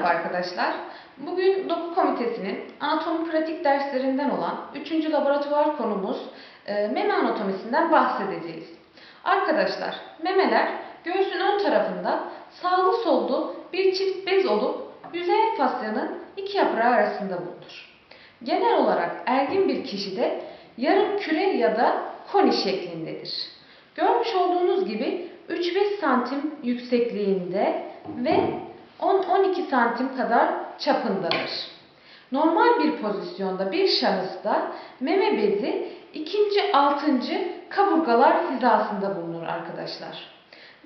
Merhaba arkadaşlar. Bugün doku komitesinin anatomi pratik derslerinden olan 3. laboratuvar konumuz e, meme anatomisinden bahsedeceğiz. Arkadaşlar memeler göğsün ön tarafında sağlı sollu bir çift bez olup yüzey fasyanın iki yaprağı arasında bulunur. Genel olarak ergin bir kişide yarım küre ya da koni şeklindedir. Görmüş olduğunuz gibi 3-5 santim yüksekliğinde ve 10-12 santim kadar çapındadır. Normal bir pozisyonda bir şahısta meme bezi ikinci altıncı kaburgalar hizasında bulunur arkadaşlar.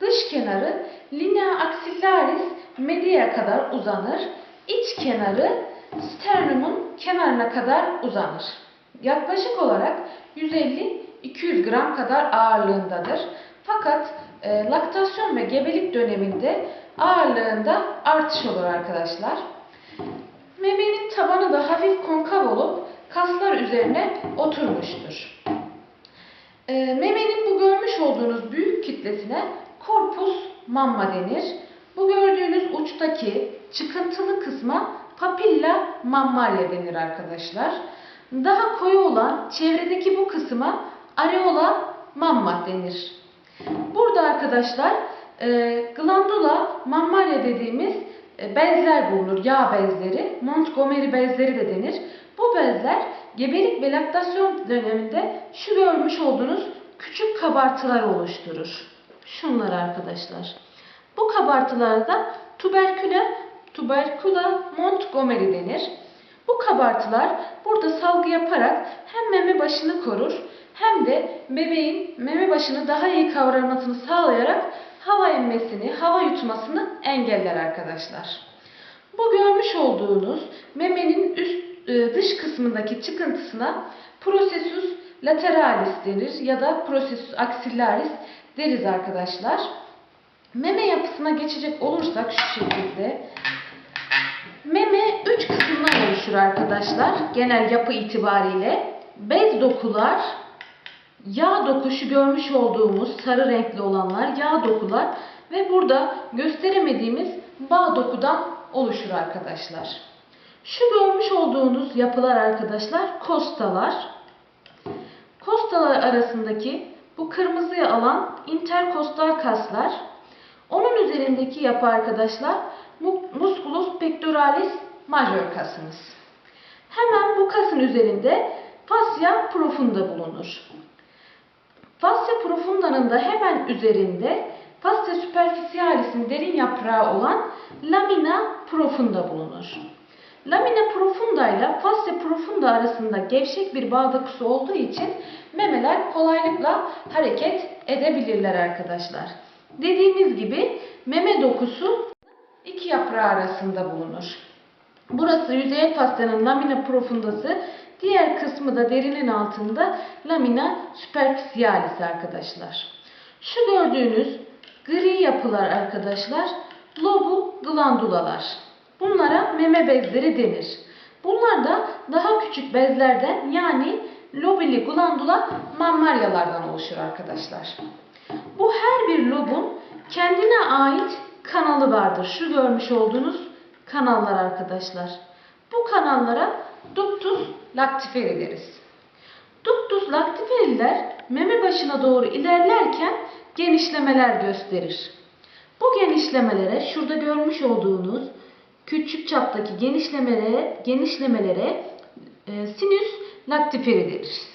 Dış kenarı linea axillaris media'ya kadar uzanır. İç kenarı sternumun kenarına kadar uzanır. Yaklaşık olarak 150-200 gram kadar ağırlığındadır. Fakat e, laktasyon ve gebelik döneminde ağırlığında artış olur arkadaşlar. Memenin tabanı da hafif konkav olup kaslar üzerine oturmuştur. E, memenin bu görmüş olduğunuz büyük kitlesine korpus mamma denir. Bu gördüğünüz uçtaki çıkıntılı kısma papilla mammalia denir arkadaşlar. Daha koyu olan çevredeki bu kısma areola mamma denir. Burada arkadaşlar e, glandula mammalia dediğimiz e, bezler bulunur. Yağ bezleri, Montgomery bezleri de denir. Bu bezler gebelik ve laktasyon döneminde şu görmüş olduğunuz küçük kabartılar oluşturur. Şunlar arkadaşlar. Bu kabartılarda tuberkula, tuberkula Montgomery denir. Bu kabartılar burada salgı yaparak hem meme başını korur hem de bebeğin meme başını daha iyi kavramasını sağlayarak hava emmesini, hava yutmasını engeller arkadaşlar. Bu görmüş olduğunuz memenin üst e, dış kısmındaki çıkıntısına processus lateralis denir ya da processus axillaris deriz arkadaşlar. Meme yapısına geçecek olursak şu şekilde oluşur arkadaşlar. Genel yapı itibariyle. Bez dokular, yağ dokuşu görmüş olduğumuz sarı renkli olanlar yağ dokular ve burada gösteremediğimiz bağ dokudan oluşur arkadaşlar. Şu görmüş olduğunuz yapılar arkadaşlar kostalar. Kostalar arasındaki bu kırmızıya alan interkostal kaslar. Onun üzerindeki yapı arkadaşlar musculus pectoralis major kasımız. Hemen bu kasın üzerinde fascia profunda bulunur. Fascia profundanın da hemen üzerinde fascia superficialis'in derin yaprağı olan lamina profunda bulunur. Lamina profunda ile fascia profunda arasında gevşek bir bağ dokusu olduğu için memeler kolaylıkla hareket edebilirler arkadaşlar. Dediğimiz gibi meme dokusu iki yaprağı arasında bulunur. Burası yüzey fasyanın lamina profundası, diğer kısmı da derinin altında lamina superficialis arkadaşlar. Şu gördüğünüz gri yapılar arkadaşlar lobu glandulalar. Bunlara meme bezleri denir. Bunlar da daha küçük bezlerden yani lobili glandula mammalyalardan oluşur arkadaşlar. Bu her bir lobun kendine ait kanalı vardır. Şu görmüş olduğunuz kanallar arkadaşlar. Bu kanallara ductus lactiferi deriz. Ductus lactiferiler meme başına doğru ilerlerken genişlemeler gösterir. Bu genişlemelere şurada görmüş olduğunuz küçük çaptaki genişlemelere, genişlemelere e, sinüs lactiferi deriz.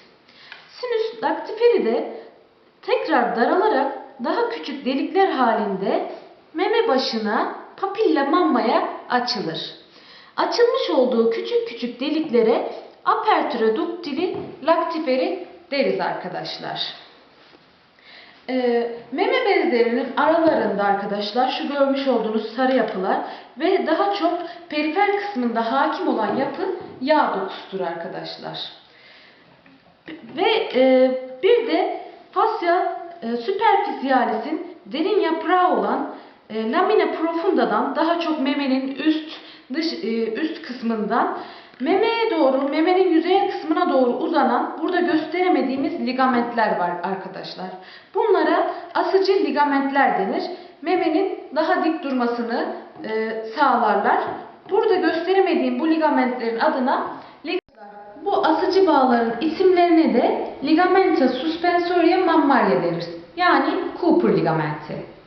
Sinüs lactiferi de tekrar daralarak daha küçük delikler halinde meme başına papilla mammaya açılır. Açılmış olduğu küçük küçük deliklere aperture ductili lactiferi deriz arkadaşlar. Ee, meme bezlerinin aralarında arkadaşlar şu görmüş olduğunuz sarı yapılar ve daha çok perifer kısmında hakim olan yapı yağ dokusudur arkadaşlar. Ve e, bir de fascia e, superficialis'in derin yaprağı olan e, lamina profundadan daha çok memenin üst dış e, üst kısmından memeye doğru, memenin yüzey kısmına doğru uzanan burada gösteremediğimiz ligamentler var arkadaşlar. Bunlara asıcı ligamentler denir. Memenin daha dik durmasını e, sağlarlar. Burada gösteremediğim bu ligamentlerin adına bu asıcı bağların isimlerine de ligamenta suspensoria mammaria deriz. Yani Cooper ligamenti.